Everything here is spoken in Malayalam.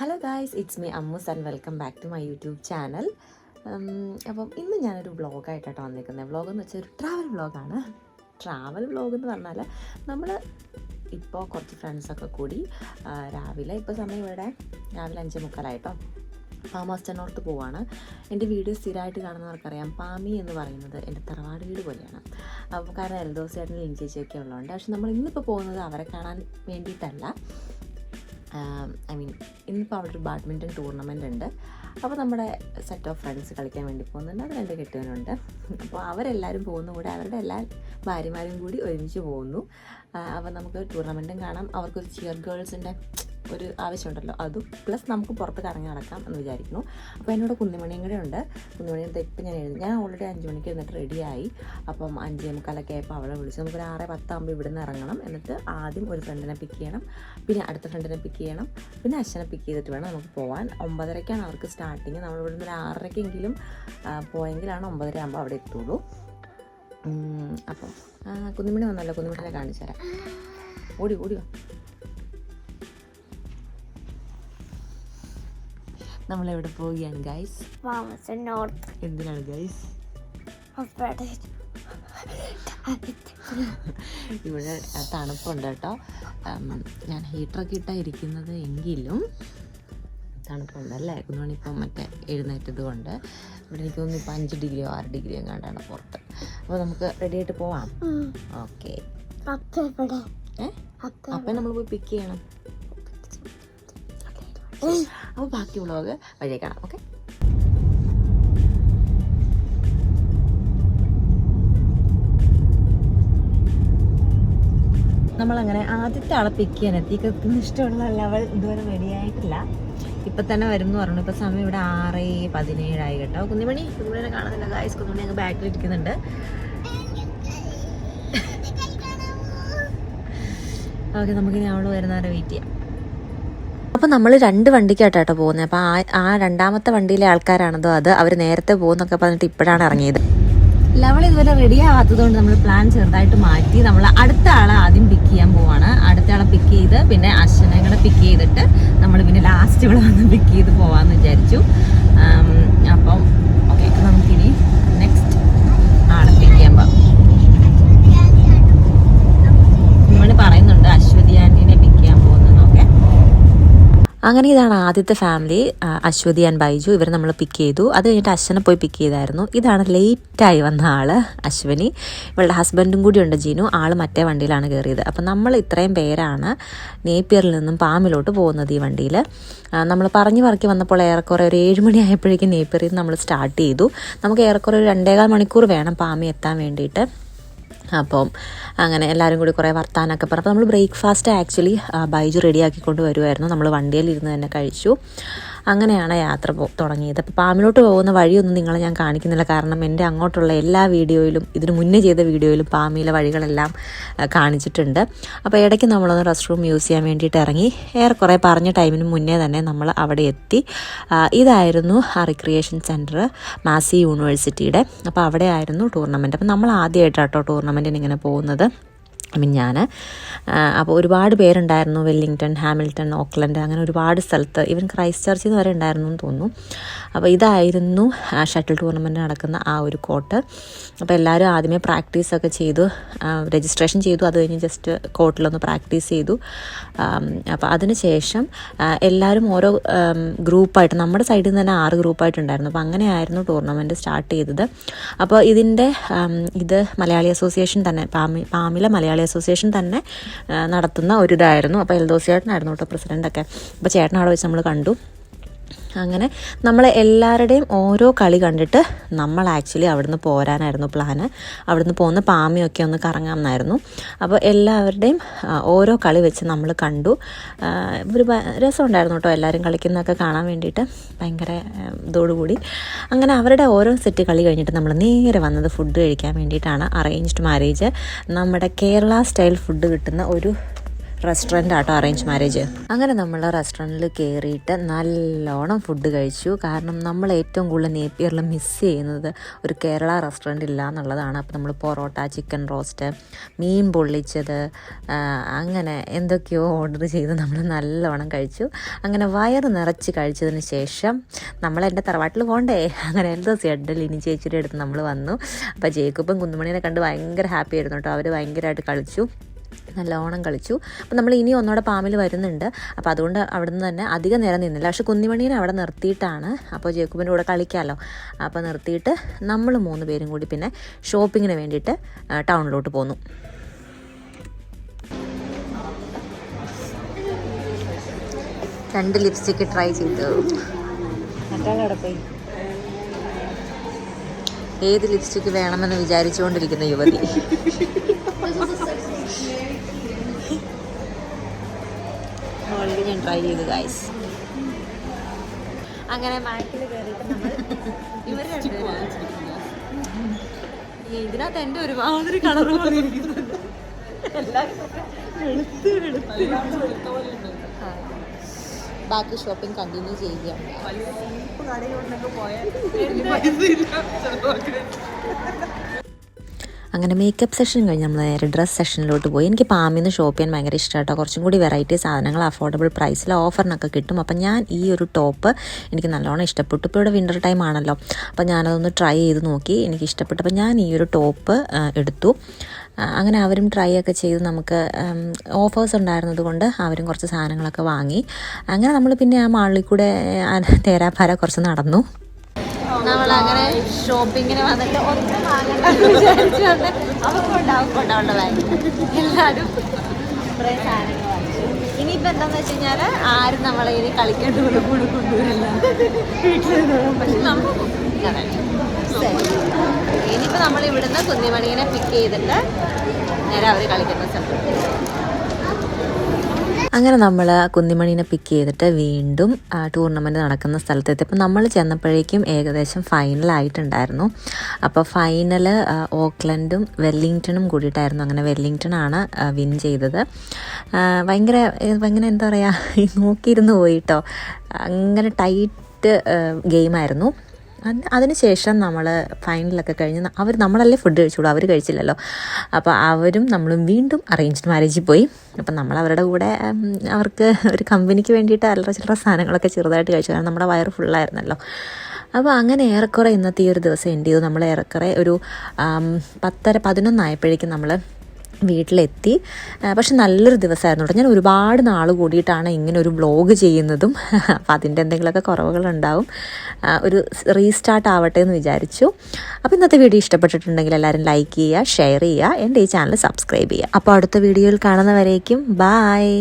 Hello guys it's me Ammus and welcome back to my YouTube channel അപ്പം ഇന്ന് ഞാനൊരു വ്ളോഗായിട്ടാണ് വന്നിരിക്കുന്നത് വ്ളോഗ് എന്ന് വെച്ചാൽ ഒരു ട്രാവൽ വ്ളോഗാണ് ട്രാവൽ വ്ളോഗ് എന്ന് പറഞ്ഞാൽ നമ്മൾ ഇപ്പോൾ കുറച്ച് ഫ്രണ്ട്സൊക്കെ കൂടി രാവിലെ ഇപ്പോൾ സമയം ഇവിടെ രാവിലെ അഞ്ചേ മുക്കാലായിട്ടോ ഫാം ഹൗസ് ടെന്നോർത്ത് പോവാണ്. എന്റെ വീഡിയോ സ്ഥിരമായിട്ട് കാണുന്നവർക്കറിയാം. പാമി എന്ന് പറയുന്നത് എന്റെ തറവാട് വീട് പോലെയാണ്. അപ്പോൾ കാരണം ലിങ്ക് ചേച്ചിയൊക്കെ ഉള്ളതുകൊണ്ട് പക്ഷെ നമ്മൾ ഇന്നിപ്പോൾ പോകുന്നത് അവരെ കാണാൻ വേണ്ടിയിട്ടല്ല. ഐ മീൻ ഇന്നിപ്പോൾ അവിടെ ഒരു ബാഡ്മിന്റൺ ടൂർണമെന്റ് ഉണ്ട്. അപ്പോൾ നമ്മുടെ സെറ്റ് ഓഫ് ഫ്രണ്ട്സ് കളിക്കാൻ വേണ്ടി പോകുന്നുണ്ട്. അത് രണ്ട് കെട്ടുകാരുണ്ട് അപ്പോൾ അവരെല്ലാവരും പോകുന്ന. കൂടെ അവരുടെ എല്ലാ ഭാര്യമാരും കൂടി ഒരുമിച്ച് പോകുന്നു. അപ്പോൾ നമുക്ക് ടൂർണമെന്റും കാണാം. അവർക്കൊരു ചിയർ ഗേൾസിന്റെ ഒരു ആവശ്യമുണ്ടല്ലോ. അതും പ്ലസ് നമുക്ക് പുറത്ത് കറങ്ങി നടക്കാം എന്ന് വിചാരിക്കുന്നു. അപ്പോൾ എന്നോട് കുന്നിമണിയും കൂടെ ഉണ്ട്. കുന്നിമണി ഇപ്പം ഞാൻ എഴുതി ഞാൻ ഓൾറെഡി അഞ്ച് മണിക്ക് എന്നിട്ട് റെഡിയായി അപ്പം അഞ്ച് മുക്കാലൊക്കെ ആയപ്പോൾ അവളെ വിളിച്ചു. നമുക്കൊരു ആറ് പത്താകുമ്പോൾ ഇവിടെ നിന്ന് ഇറങ്ങണം. എന്നിട്ട് ആദ്യം ഒരു ഫ്രണ്ടിനെ പിക്ക് ചെയ്യണം. പിന്നെ അടുത്ത ഫ്രണ്ടിനെ പിക്ക് ചെയ്യണം. പിന്നെ അച്ഛനെ പിക്ക് ചെയ്തിട്ട് വേണം നമുക്ക് പോകാൻ ഒമ്പതരയ്ക്കാണ് അവർക്ക് സ്റ്റാർട്ടിങ് നമ്മൾ നിന്ന് ഒരു ആറരയ്ക്കെങ്കിലും പോയെങ്കിലാണ് ഒമ്പതര ആകുമ്പോൾ അവിടെ എത്തുള്ളൂ. അപ്പോൾ കുന്നിമണി വന്നല്ലോ. കുന്നിമണിനെ കാണിച്ചു തരാം. ഓടി ഓടി വാ നമ്മളെവിടെ പോവുകയാണ് ഗൈസ് എന്തിനാണ് ഗൈസ്. ഇവിടെ തണുപ്പുണ്ട് കേട്ടോ. ഞാൻ ഹീറ്ററൊക്കെ ഇട്ടാണ് ഇരിക്കുന്നത് എങ്കിലും തണുപ്പുണ്ട് അല്ലേ? കുഞ്ഞുമണി ഇപ്പം മറ്റേ എഴുന്നേറ്റത് കൊണ്ട്. ഇവിടെ എനിക്ക് തോന്നുന്നു ഇപ്പം അഞ്ച് ഡിഗ്രിയോ ആറ് ഡിഗ്രിയോ എങ്ങാണ്ടാണ് പുറത്ത്. അപ്പോൾ നമുക്ക് റെഡി ആയിട്ട് പോവാം. ഓക്കെ അപ്പം നമ്മൾ പോയി പിക്ക് ചെയ്യണം. അപ്പോൾ ബാക്കി വ്ളോഗ് കാണാം ഓക്കെ? നമ്മളങ്ങനെ ആദ്യത്തെ ആളെ പിക്ക് ചെയ്യാൻ എത്തി. കൃത്യം ഇഷ്ടമുള്ള ലെവൽ ഇതുവരെ റെഡിയായിട്ടില്ല ഇപ്പം തന്നെ വരും എന്ന് പറഞ്ഞു. ഇപ്പം സമയം ഇവിടെ ആറ് പതിനേഴായി കേട്ടോ. കുഞ്ഞുമണി കുഞ്ഞുമണിനെ കാണുന്നില്ല. ഗായ്സ് കുഞ്ഞുമണി അങ്ങ് ബാക്കിൽ ഇരിക്കുന്നുണ്ട്. ഓക്കെ നമുക്കിനി അവൾ വരുന്നവരെ വെയിറ്റ് ചെയ്യാം. അപ്പോൾ നമ്മൾ രണ്ട് വണ്ടിക്കായിട്ടാട്ടോ പോകുന്നത് അപ്പോൾ ആ രണ്ടാമത്തെ വണ്ടിയിലെ ആൾക്കാരാണതോ അത് അവർ നേരത്തെ പോകുന്നൊക്കെ പറഞ്ഞിട്ട് ഇപ്പോഴാണ് ഇറങ്ങിയത്. ലവൾ ഇതുവരെ റെഡി ആവാത്തതുകൊണ്ട് നമ്മൾ പ്ലാൻ ചെറുതായിട്ട് മാറ്റി. നമ്മൾ അടുത്ത ആളെ ആദ്യം പിക്ക് ചെയ്യാൻ പോവാണ്. അടുത്ത ആളെ പിക്ക് ചെയ്ത് പിന്നെ അശ്വനെ കൂടെ പിക്ക് ചെയ്തിട്ട് നമ്മൾ പിന്നെ ലാസ്റ്റ് ഇവിടെ വന്ന് പിക്ക് ചെയ്ത് പോവാന്ന് വിചാരിച്ചു ആം, അപ്പം ഓക്കെ നമുക്കിനി നെക്സ്റ്റ് ആളെ പിക്ക് ചെയ്യാൻ പോവാം നമ്മൾ പറയുന്നുണ്ട് അശ്വതി ആന്റീനെ പിക്ക് ചെയ്യാൻ പോകുന്നതെന്നൊക്കെ അങ്ങനെ ഇതാണ് ആദ്യത്തെ ഫാമിലി അശ്വതി ആൻഡ് ബൈജു. ഇവർ നമ്മൾ പിക്ക് ചെയ്തു. അത് കഴിഞ്ഞിട്ട് അശ്വനെ പോയി പിക്ക് ചെയ്തായിരുന്നു. ഇതാണ് ലേറ്റായി വന്ന ആൾ അശ്വനി. ഇവളുടെ ഹസ്ബൻഡും കൂടി ഉണ്ട് ജീനു. ആൾ മറ്റേ വണ്ടിയിലാണ് കയറിയത് അപ്പം നമ്മൾ ഇത്രയും പേരാണ് നേപ്പിയറിൽ നിന്നും പാമിലോട്ട് പോകുന്നത് ഈ വണ്ടിയിൽ നമ്മൾ പറഞ്ഞു പറക്കി വന്നപ്പോൾ ഏറെക്കുറെ ഒരു ഏഴ് മണി ആയപ്പോഴേക്കും നേപ്പിയറിൽ നമ്മൾ സ്റ്റാർട്ട് ചെയ്തു. നമുക്ക് ഏറെക്കുറെ ഒരു രണ്ടേകാൽ മണിക്കൂർ വേണം പാമി എത്താൻ വേണ്ടിയിട്ട്. അപ്പം അങ്ങനെ എല്ലാവരും കൂടി കുറേ വർത്താനൊക്കെ പറഞ്ഞു. അപ്പോൾ നമ്മൾ ബ്രേക്ക്ഫാസ്റ്റ് ആക്ച്വലി ബൈജു റെഡിയാക്കിക്കൊണ്ട് വരുമായിരുന്നു നമ്മൾ വണ്ടിയിൽ ഇരുന്ന് തന്നെ കഴിച്ചു. അങ്ങനെയാണ് യാത്ര തുടങ്ങിയത്. അപ്പോൾ പാമിലോട്ട് പോകുന്ന വഴിയൊന്നും നിങ്ങളെ ഞാൻ കാണിക്കുന്നില്ല. കാരണം എന്റെ അങ്ങോട്ടുള്ള എല്ലാ വീഡിയോയിലും ഇതിന് മുന്നേ ചെയ്ത വീഡിയോയിലും പാമിയിലെ വഴികളെല്ലാം കാണിച്ചിട്ടുണ്ട്. അപ്പോൾ ഇടയ്ക്ക് നമ്മളൊന്ന് റെസ്റ്റ് റൂം യൂസ് ചെയ്യാൻ വേണ്ടിയിട്ട് ഇറങ്ങി. ഏറെക്കുറെ പറഞ്ഞ ടൈമിന് മുന്നേ തന്നെ നമ്മൾ അവിടെ എത്തി. ഇതായിരുന്നു ആ റിക്രിയേഷൻ സെന്റർ മാസി യൂണിവേഴ്സിറ്റിയുടെ. അപ്പോൾ അവിടെ ആയിരുന്നു ടൂർണമെന്റ് അപ്പോൾ നമ്മൾ ആദ്യമായിട്ടാട്ടോ ടൂർണമെന്റിന് ഇങ്ങനെ പോകുന്നത്. ഞാൻ അപ്പോൾ ഒരുപാട് പേരുണ്ടായിരുന്നു വെല്ലിങ്ടൺ ഹാമിൽട്ടൺ ഓക്ലൻഡ് അങ്ങനെ ഒരുപാട് സ്ഥലത്ത്. ഈവൻ ക്രൈസ്റ്റ് ചർച്ചിൽ നിന്ന് വരെ ഉണ്ടായിരുന്നു എന്ന് തോന്നുന്നു. അപ്പോൾ ഇതായിരുന്നു ഷട്ടിൽ ടൂർണമെന്റ് നടക്കുന്ന ആ ഒരു കോട്ട്. അപ്പോൾ എല്ലാവരും ആദ്യമേ പ്രാക്ടീസൊക്കെ ചെയ്തു രജിസ്ട്രേഷൻ ചെയ്തു. അത് കഴിഞ്ഞ് ജസ്റ്റ് കോട്ടിലൊന്ന് പ്രാക്ടീസ് ചെയ്തു. അപ്പോൾ അതിനുശേഷം എല്ലാവരും ഓരോ ഗ്രൂപ്പായിട്ട് നമ്മുടെ സൈഡിൽ നിന്ന് തന്നെ ആറ് ഗ്രൂപ്പായിട്ടുണ്ടായിരുന്നു. അപ്പോൾ അങ്ങനെയായിരുന്നു ടൂർണമെന്റ് സ്റ്റാർട്ട് ചെയ്തത്. അപ്പോൾ ഇതിന്റെ ഇത് മലയാളി അസോസിയേഷൻ തന്നെ പാമി പാമിലെ മലയാളി അസോസിയേഷൻ തന്നെ നടത്തുന്ന ഒരു ഇതായിരുന്നു അപ്പോൾ എൽദോസ് ചേട്ടനായിരുന്നു കേട്ടോ പ്രസിഡന്റൊക്കെ അപ്പോൾ ചേട്ടൻ അവിടെ വെച്ച് നമ്മൾ കണ്ടു. അങ്ങനെ നമ്മൾ എല്ലാവരുടെയും ഓരോ കളി കണ്ടിട്ട് നമ്മൾ ആക്ച്വലി അവിടുന്ന് പോരാനായിരുന്നു പ്ലാന് അവിടുന്ന് പോകുന്ന പാമിയൊക്കെ ഒന്ന് കറങ്ങാമെന്നായിരുന്നു. അപ്പോൾ എല്ലാവരുടെയും ഓരോ കളി വെച്ച് നമ്മൾ കണ്ടു. ഒരു രസമുണ്ടായിരുന്നു കേട്ടോ എല്ലാവരും കളിക്കുന്നതൊക്കെ കാണാൻ വേണ്ടിയിട്ട്. ഭയങ്കര ഇതോടുകൂടി. അങ്ങനെ അവരുടെ ഓരോ സെറ്റ് കളി കഴിഞ്ഞിട്ട് നമ്മൾ നേരെ വന്നത് ഫുഡ് കഴിക്കാൻ വേണ്ടിയിട്ടാണ്. അറേഞ്ച്ഡ് മാരേജ് നമ്മുടെ കേരള സ്റ്റൈൽ ഫുഡ് കിട്ടുന്ന ഒരു റെസ്റ്റോറന്റ് ആട്ടോ അറേഞ്ച് മാരേജ് അങ്ങനെ നമ്മൾ റെസ്റ്റോറന്റിൽ കയറിയിട്ട് നല്ലോണം ഫുഡ് കഴിച്ചു. കാരണം നമ്മൾ ഏറ്റവും കൂടുതൽ നേപ്പിയറിൽ മിസ് ചെയ്യുന്നത് ഒരു കേരള റെസ്റ്റോറന്റ് ഇല്ല എന്നുള്ളതാണ് അപ്പോൾ നമ്മൾ പൊറോട്ട ചിക്കൻ റോസ്റ്റ് മീൻ പൊള്ളിച്ചത് അങ്ങനെ എന്തൊക്കെയോ ഓർഡർ ചെയ്ത് നമ്മൾ നല്ലോണം കഴിച്ചു. അങ്ങനെ വയറ് നിറച്ച് കഴിച്ചതിന് ശേഷം നമ്മൾ എന്റെ തറവാട്ടിൽ പോകണ്ടേ അങ്ങനെ എന്തോ സെഡിൽ ഇനി ചേച്ചിയുടെ അടുത്ത് നമ്മൾ വന്നു. അപ്പോൾ ജേക്കബും കുന്നുമണീനെ കണ്ട് ഭയങ്കര ഹാപ്പി ആയിരുന്നു കേട്ടോ. അവർ ഭയങ്കരമായിട്ട് കളിച്ചു. നല്ലോണം കളിച്ചു. അപ്പം നമ്മൾ ഇനി ഒന്നുകൂടെ പാമ്പിൽ വരുന്നുണ്ട്. അപ്പോൾ അതുകൊണ്ട് അവിടെ നിന്ന് തന്നെ അധികം നേരം നിന്നില്ല. പക്ഷെ കുന്നിമണീനെ അവിടെ നിർത്തിയിട്ടാണ് അപ്പോൾ ജേക്കുബിന്റെ കൂടെ കളിക്കാമല്ലോ അപ്പോൾ നിർത്തിയിട്ട് നമ്മൾ മൂന്ന് പേരും കൂടി പിന്നെ ഷോപ്പിങ്ങിന് വേണ്ടിയിട്ട് ടൗണിലോട്ട് പോന്നു. രണ്ട് ലിപ്സ്റ്റിക്ക് ട്രൈ ചെയ്തു. ഏത് ലിപ്സ്റ്റിക്ക് വേണമെന്ന് വിചാരിച്ചുകൊണ്ടിരിക്കുന്ന യുവതി. ട്രൈ ചെയ്തു ഗൈസ് അങ്ങനെ കയറിയിട്ട് നമ്മൾ ഇവർ ഇതിനകത്ത് എന്റെ ഒരുമാതിരി കളർ പോലെ ഇരിക്കുന്നുണ്ട് ബാക്കി ഷോപ്പിംഗ് കണ്ടിന്യൂ ചെയ്യുകയാണ് അങ്ങനെ മേക്കപ്പ് സെഷൻ കഴിഞ്ഞ് നമ്മൾ നേരെ ഡ്രസ്സ് സെഷനിലോട്ട് പോയി. എനിക്ക് പാമിൽ നിന്ന് ഷോപ്പ് ചെയ്യാൻ ഭയങ്കര ഇഷ്ടമായിട്ടോ കുറച്ചും കൂടി വെറൈറ്റി സാധനങ്ങൾ അഫോർഡബിൾ പ്രൈസിൽ ഓഫറിനൊക്കെ കിട്ടും. അപ്പം ഞാൻ ഈ ഒരു ടോപ്പ് എനിക്ക് നല്ലോണം ഇഷ്ടപ്പെട്ടു. ഇപ്പോൾ ഇവിടെ വിന്റർ ടൈം ആണല്ലോ. അപ്പം ഞാനതൊന്ന് ട്രൈ ചെയ്ത് നോക്കി. എനിക്ക് ഇഷ്ടപ്പെട്ടു. അപ്പം ഞാൻ ഈ ഒരു ടോപ്പ് എടുത്തു. അങ്ങനെ അവരും ട്രൈ ഒക്കെ ചെയ്ത്. നമുക്ക് ഓഫേഴ്സ് ഉണ്ടായിരുന്നത് കൊണ്ട് അവരും കുറച്ച് സാധനങ്ങളൊക്കെ വാങ്ങി. അങ്ങനെ നമ്മൾ പിന്നെ ആ മാളിൽ കൂടെ തേരാപ്പാര കുറച്ച് നടന്നു. നമ്മളങ്ങനെ ഷോപ്പിങ്ങിന് വന്നിട്ട് ഒന്നും വാങ്ങണ്ടെന്ന് വിചാരിച്ചു വന്ന് അവർക്കുണ്ട് അവർക്കുണ്ട് അവളുടെ ബാഗ് എല്ലാവരും കുറേ സാധനങ്ങൾ വാങ്ങിച്ചു. ഇനിയിപ്പോൾ എന്താണെന്ന് വെച്ച് കഴിഞ്ഞാൽ ആരും നമ്മളെ ഇനി കളിക്കേണ്ട കൂടെ കൂടെ കൊണ്ടുവരില്ല. വീട്ടിൽ നമ്മൾ ഇനിയിപ്പോൾ നമ്മൾ ഇവിടുന്ന് പിക്ക് ചെയ്തിട്ട് നേരെ അവർ കളിക്കുന്ന സ്ഥലത്ത്. അങ്ങനെ നമ്മൾ കുന്നിമണീനെ പിക്ക് ചെയ്തിട്ട് വീണ്ടും ടൂർണമെന്റ് നടക്കുന്ന സ്ഥലത്തെത്തി. അപ്പോൾ നമ്മൾ ചെന്നപ്പോഴേക്കും ഏകദേശം ഫൈനലായിട്ടുണ്ടായിരുന്നു അപ്പോൾ ഫൈനൽ ഓക്ലൻഡും വെല്ലിങ്ടണും കൂടിയിട്ടായിരുന്നു അങ്ങനെ വെല്ലിങ്ടൺ ആണ് വിൻ ചെയ്തത്. ഭയങ്കര ഭയങ്കര എന്താ പറയുക നോക്കിയിരുന്നു പോയിട്ടോ അങ്ങനെ ടൈറ്റ് ഗെയിമായിരുന്നു അതിനുശേഷം നമ്മൾ ഫൈനലൊക്കെ കഴിഞ്ഞ് അവർ നമ്മളല്ലേ ഫുഡ് കഴിച്ചോളൂ അവർ കഴിച്ചില്ലല്ലോ. അപ്പോൾ അവരും നമ്മളും വീണ്ടും അറേഞ്ച്ഡ് മാരേജിൽ പോയി. അപ്പം നമ്മൾ അവരുടെ കൂടെ അവർക്ക് ഒരു കമ്പനിക്ക് വേണ്ടിയിട്ട് അല്ലറ ചില്ലറ സാധനങ്ങളൊക്കെ ചെറുതായിട്ട് കഴിച്ചു. കാരണം നമ്മുടെ വയറ് ഫുള്ളായിരുന്നല്ലോ അപ്പോൾ അങ്ങനെ ഏറെക്കുറെ ഇന്നത്തെ ഈ ഒരു ദിവസം എൻഡ് ചെയ്തു. നമ്മൾ ഏറെക്കുറെ ഒരു പത്തര പതിനൊന്നായപ്പോഴേക്കും നമ്മൾ വീട്ടിലെത്തി. പക്ഷെ നല്ലൊരു ദിവസമായിരുന്നു കേട്ടോ. ഞാൻ ഒരുപാട് നാൾ കൂടിയിട്ടാണ് ഇങ്ങനെ ഒരു വ്ളോഗ് ചെയ്യുന്നതും അപ്പോൾ അതിന്റെ എന്തെങ്കിലുമൊക്കെ കുറവുകളുണ്ടാവും. ഒരു റീസ്റ്റാർട്ട് ആവട്ടെ എന്ന് വിചാരിച്ചു. അപ്പോൾ ഇന്നത്തെ വീഡിയോ ഇഷ്ടപ്പെട്ടിട്ടുണ്ടെങ്കിൽ എല്ലാവരും ലൈക്ക് ചെയ്യുക ഷെയർ ചെയ്യുക എന്റെ ഈ ചാനൽ സബ്സ്ക്രൈബ് ചെയ്യുക. അപ്പോൾ അടുത്ത വീഡിയോയിൽ കാണുന്നവരേക്കും ബായ്